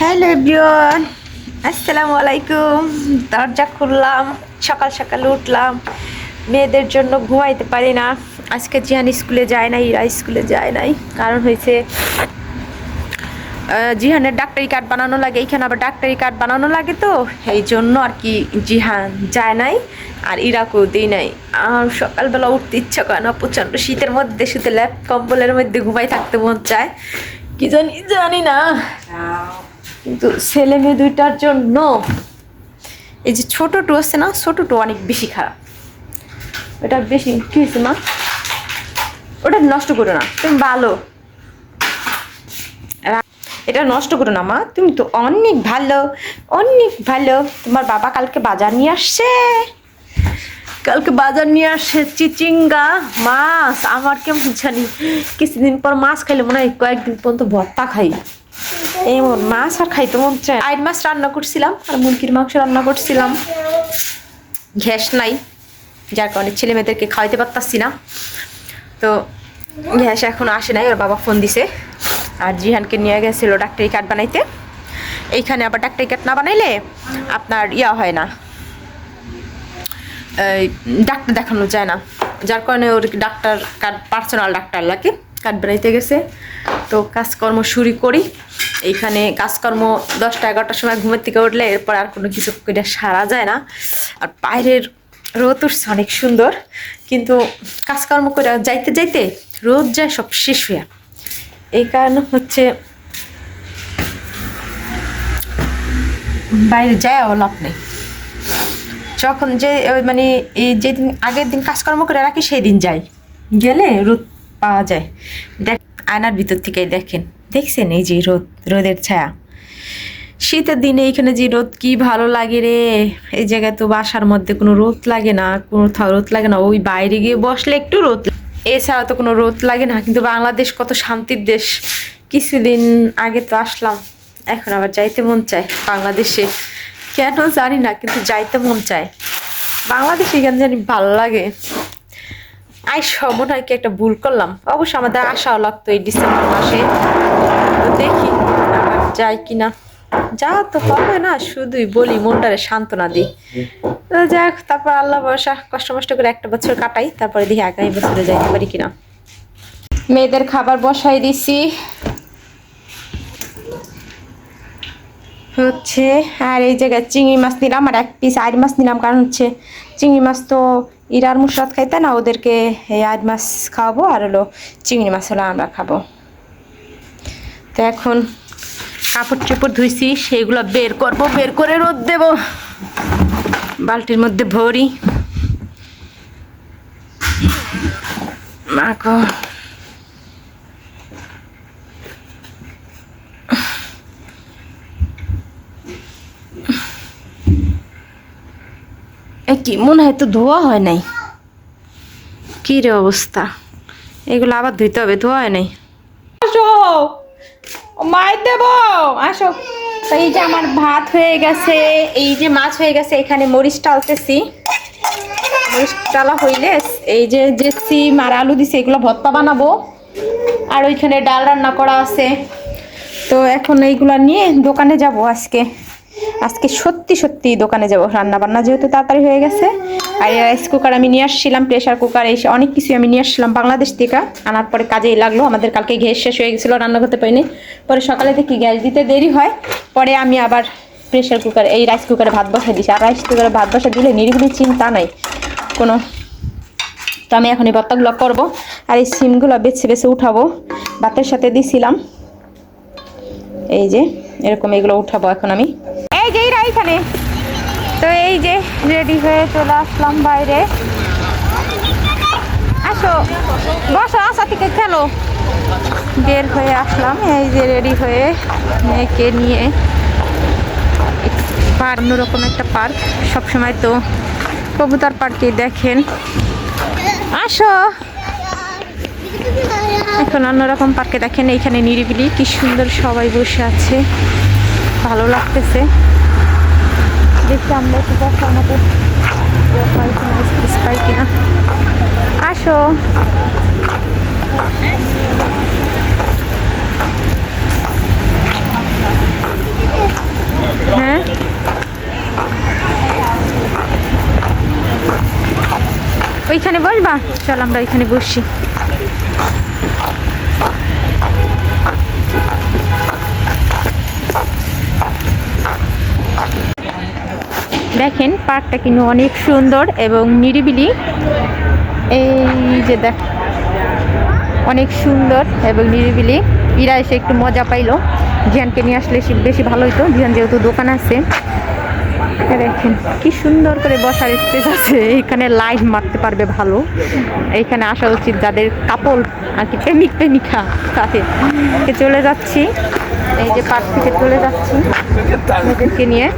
Hello everyone আসসালামু আলাইকুম দরজা খুললাম, সকাল সকাল উঠলাম। মেয়েদের জন্য ঘুমাইতে পারি না। আজকে জিহান স্কুলে যায় নাই, ইরা স্কুলে যায় নাই। কারণ হয়েছে জিহানের ডাক্তারি কার্ড বানানো লাগে। এইখানে আবার ডাক্তারি কার্ড বানানো লাগে তো। এই জন্য আর কি জিহান যায় নাই, আর ইরাকেও দিই নাই। আর সকালবেলা উঠতে ইচ্ছা করে না, প্রচণ্ড শীতের মধ্যে শুধু ল্যাপ কম্বলের মধ্যে ঘুমাই থাকতে মন চায়। কি জানি জানি না। কিন্তু ছেলে মেয়ে দুইটার জন্য এই যে ছোট টু আছে না, ছোট টু অনেক বেশি খারাপ। ওটা বেশি কি হয়েছে মা। ওটা নষ্ট করো না, তুমি ভালো। এটা নষ্ট করো না মা, তুমি তো অনেক ভালো অনেক ভালো। তোমার বাবা কালকে বাজার নিয়ে আসছে। কালকে বাজার নিয়ে আসছে চিচিঙ্গা মাছ। আমার কেমন জানি, কিছুদিন পর মাছ খাইলে মনে হয় কয়েকদিন পর্যন্ত ভর্তা খাই। এমন মাছ আর খাইতে মন চায় আইড মাছ রান্না করছিলাম আর মুরগির মাংস রান্না করছিলাম। গ্যাস নাই, যার কারণে ছেলে মেয়েদেরকে খাওয়াইতে পারতাছি না। তো গ্যাস এখন আসে নাই, ওর বাবা ফোন দিছে। আর জিহানকে নিয়ে গেছিল ডাক্তারি কার্ড বানাইতে। এইখানে আবার ডাক্তারি কার্ড না বানাইলে আপনার ইয়া হয় না। ডাক্তার দেখানো যায় না। যার কারণে ওর ডাক্তার কার্ড, পার্সোনাল ডাক্তার লাগে, কার্ড বানাইতে গেছে। তো কাজকর্ম শুরু করি। এইখানে কাজকর্ম দশটা, এগারোটার সময় ঘুমের থেকে উঠলে এরপর আর কোনো কিছু করে সারা যায় না। আর বাইরের রোদ উঠছে অনেক সুন্দর, কিন্তু কাজকর্ম করে যাইতে যাইতে রোদ যায় সব শেষ হয়ে এই কারণে হচ্ছে বাইরে যায় লাভ নেই। যখন যে মানে এই যেদিন, আগের দিন কাজকর্ম করে রাখি সেই দিন যাই। গেলে রোদ পাওয়া যায়। দেখ, আয়নার ভিতর থেকে দেখেন। দেখছেন এই যে রোদ, রোদের ছায়া? শীতের দিনে এইখানে যে রোদ, কি ভালো লাগে রে। এই জায়গায় তো বাসার মধ্যে কোনো রোদ লাগে না, কোনো রোদ লাগে না। ওই বাইরে গিয়ে বসলে একটু রোদ। এছাড়া তো কোনো রোদ লাগে না। কিন্তু বাংলাদেশ কত শান্তির দেশ। কিছুদিন আগে তো আসলাম, এখন আবার যাইতে মন চায় বাংলাদেশে। কেন জানি না, কিন্তু যাইতে মন চায়। বাংলাদেশে কেন জানি ভালো লাগে। আই হয় কি একটা ভুল করলাম। অবশ্য আমাদের আশাও লাগতো এই ডিসেম্বর মাসে। দেখি, যাই কিনা। যা তো হবে না, শুধুই বলি, মনটারে সান্ত্বনা দিই। তো যাক তারপর আল্লাহ ভরসা, কষ্ট মষ্ট করে একটা বছর কাটাই, তারপরে দেখি আগামী বছরে যাইতে পারি কিনা। মেয়েদের খাবার বসাই দিছি। হচ্ছে, আর এই জায়গায় চিংড়ি মাছ নিলাম, আর এক পিস আড় মাছ নিলাম, কারণ হচ্ছে চিংড়ি মাছ তো ইরার মুসরাত খাইতে না, ওদেরকে এই আড় মাছ খাওয়াবো, আর হলো চিংড়ি মাছ হলো আমরা খাব। এখন কাপড় চোপড় ধুইছি, সেইগুলো বের করব, বের করে রোদ দেব। বালতির মধ্যে ভরি। এ কি, মনে হয় তো ধোয়া হয় নাই? কি রে অবস্থা? এগুলো আবার ধুইতে হবে, ধোয়া হয় নাই? মাই দেব, আসো। এই যে আমার ভাত হয়ে গেছে, এই যে মাছ হয়ে গেছে, এখানে মরিচ টালতেছি। মরিচ টালা হইলে এই যে যে সিম আর আলু দিছে, এগুলো ভর্তা বানাবো। আর ওইখানে ডাল রান্না করা আছে। তো এখন এইগুলা নিয়ে দোকানে যাব আজকে। আজকে সত্যি সত্যি দোকানে যাব রান্না বান্না যেহেতু তাড়াতাড়ি হয়ে গেছে। আর এই রাইস কুকার আমি নিয়ে আসছিলাম প্রেশার কুকার এসে অনেক কিছু আমি নিয়ে আসছিলাম বাংলাদেশ থেকে। আনার পরে কাজেই লাগল, আমাদের কালকে গ্যাস শেষ হয়ে গেছিল, রান্না করতে পারিনি। পরে সকালে দেখি গ্যাস দিতে দেরি হয়, পরে আমি আবার প্রেশার কুকার এই রাইস কুকারে ভাত বসাই দিছি। আর রাইস কুকারে ভাত বসা দিলে নিরিবিলি চিন্তা নাই। কোনো তো আমি এখন এই ভর্তাগুলো করব, আর এই সিমগুলো বেছে বেছে উঠাবো। ভাতের সাথে দিছিলাম। এই যে, এরকম এগুলো উঠাবো এখন আমি। এই যে এরা এইখানে। তো এই যে রেডি হয়ে চলে আসলাম বাইরে। আসো, বসো, আসা থেকে খেলো। বের হয়ে আসলাম, এই যে রেডি হয়ে মেয়েকে নিয়ে। পার অন্যরকম একটা পার্ক সবসময় তো কবুতর পার্কে দেখেন। আসো। এখন অন্যরকম পার্কে দেখেন, এইখানে নিরিবিলি। কি সুন্দর সবাই বসে আছে। ভালো লাগতেছে। দেখি আমরা কি বসার আমাদের পাই কিনা। আসো। হ্যাঁ? ওইখানে বসবা? চল আমরা ওইখানে বসছি দেখেন পার্কটা কিন্তু অনেক সুন্দর এবং নিরিবিলি। এই যে দেখ, অনেক সুন্দর এবং নিরিবিলি। ইরা এসে একটু মজা পাইলো। জিয়ানকে নিয়ে আসলে বেশি ভালো হইতো। জিয়ান যেহেতু দোকান আছে দেখেন কি সুন্দর করে বসার স্পেস আছে। এখানে লাইন মারতে পারবে ভালো। এইখানে আসা উচিত যাদের কাপল আর কি প্রেমিক প্রেমিকা তাদের চলে যাচ্ছি। এই যে পার্ক থেকে চলে যাচ্ছি। মেয়েদেরকে নিয়ে।